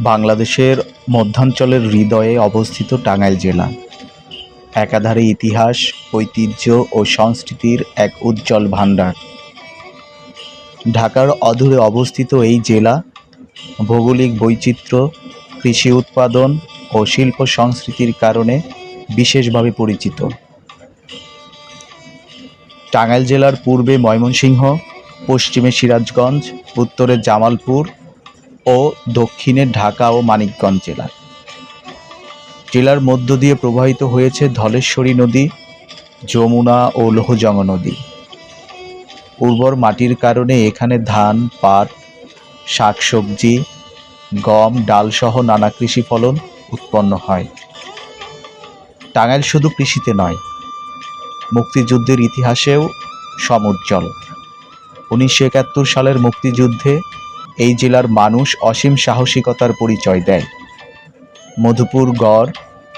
বাংলাদেশের মধ্যাঞ্চলের হৃদয়ে অবস্থিত টাঙ্গাইল জেলা। একাধারে ইতিহাস, ঐতিহ্য ও সংস্কৃতির এক উজ্জ্বল ভাণ্ডার। ঢাকার অদূরে অবস্থিত এই জেলা ভৌগোলিক বৈচিত্র্য, কৃষি উৎপাদন ও শিল্প সংস্কৃতির কারণে বিশেষভাবে পরিচিত। টাঙ্গাইল জেলার পূর্বে ময়মনসিংহ, পশ্চিমে সিরাজগঞ্জ, উত্তরে জামালপুর ও দক্ষিণে ঢাকা ও মানিকগঞ্জ জেলার। জেলার মধ্য দিয়ে প্রবাহিত হয়েছে ধলেশ্বরী নদী, যমুনা ও লোহজং নদী। উর্বর মাটির কারণে এখানে ধান, পাট, শাকসবজি, গম, ডালসহ নানা কৃষি ফলন উৎপন্ন হয়। টাঙ্গাইল শুধু কৃষিতে নয়, মুক্তিযুদ্ধের ইতিহাসেও সমুজ্জ্বল। উনিশশো একাত্তর সালের মুক্তিযুদ্ধে এই জেলার মানুষ অসীম সাহসিকতার পরিচয় দেয়। মধুপুর গড়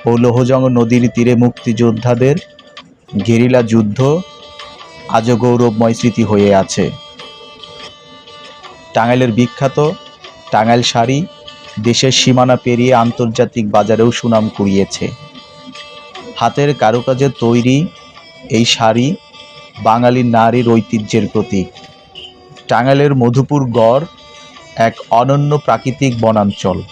ও লোহজং নদীর তীরে মুক্তিযোদ্ধাদের গেরিলা যুদ্ধ আজও গৌরবময় স্মৃতি হয়ে আছে। টাঙ্গাইলের বিখ্যাত টাঙ্গাইল শাড়ি দেশের সীমানা পেরিয়ে আন্তর্জাতিক বাজারেও সুনাম কুড়িয়েছে। হাতের কারুকাজে তৈরি এই শাড়ি বাঙালি নারীর ঐতিহ্যের প্রতীক। টাঙ্গাইলের মধুপুর গড় এক অনন্য প্রাকৃতিক বনাঞ্চল।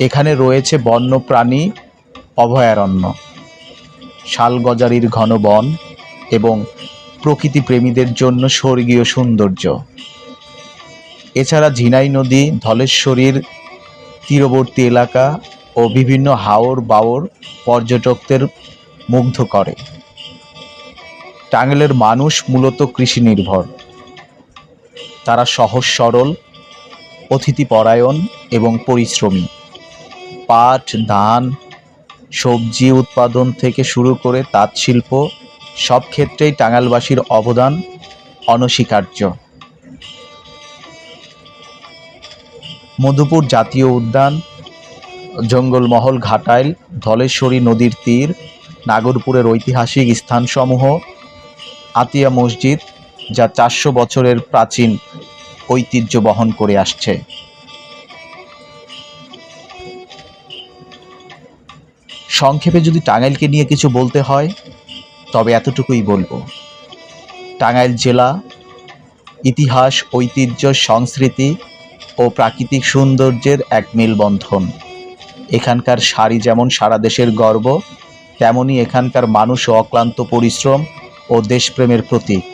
এখানে রয়েছে বন্যপ্রাণী অভয়ারণ্য, শালগজারির ঘন বন এবং প্রকৃতি প্রেমীদের জন্য স্বর্গীয় সৌন্দর্য। এছাড়া ঝিনাই নদী, ধলেশ্বরীর তীরবর্তী এলাকা ও বিভিন্ন হাওর বাওর পর্যটকদের মুগ্ধ করে। টাঙ্গাইলের মানুষ মূলত কৃষি নির্ভর তারা সহজ সরল, অতিথিপরায়ণ এবং পরিশ্রমী। পাট, ধান, সবজি উৎপাদন থেকে শুরু করে তাঁত শিল্প সব ক্ষেত্রেই টাঙ্গালবাসীর অবদান অনস্বীকার্য। মধুপুর জাতীয় উদ্যান, জঙ্গলমহল ঘাটাইল, ধলেশ্বরী নদীর তীর, নাগরপুরের ঐতিহাসিক স্থানসমূহ, আতিয়া মসজিদ যা চারশো বছরের প্রাচীন ঐতিহ্য বহন করে আসছে। সংক্ষেপে যদি টাঙ্গাইলকে নিয়ে কিছু বলতে হয়, তবে এতটুকুই বলব। টাঙ্গাইল জেলা, ইতিহাস, ঐতিহ্য, সংস্কৃতি ও প্রাকৃতিক সৌন্দর্যের এক মেলবন্ধন। এখানকার শাড়ি যেমন সারা দেশের গর্ব, তেমনি এখানকার মানুষ অক্লান্ত পরিশ্রম ও দেশপ্রেমের প্রতীক।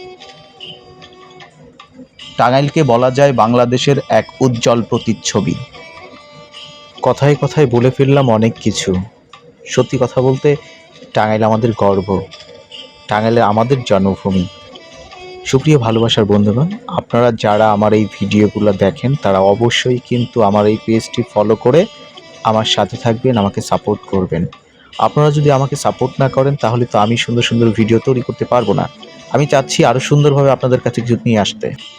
টাঙ্গাইলকে বলা যায় বাংলাদেশের এক উজ্জ্বল প্রতিচ্ছবি। কথায় কথায় বলে ফেললাম অনেক কিছু। সত্যি কথা বলতে, টাঙ্গাইল আমাদের গর্ব। টাঙ্গাইলে আমাদের জন্মভূমি। সুপ্রিয় ভালোবাসার বন্ধুগণ, আপনারা যারা আমার এই ভিডিওগুলো দেখেন, তারা অবশ্যই কিন্তু আমার এই পেজটি ফলো করে আমার সাথে থাকবেন, আমাকে সাপোর্ট করবেন। আপনারা যদি আমাকে সাপোর্ট না করেন, তাহলে তো আমি সুন্দর সুন্দর ভিডিও তৈরি করতে পারব না। আমি চাচ্ছি আরও সুন্দরভাবে আপনাদের কাছে কিছু নিয়ে আসতে।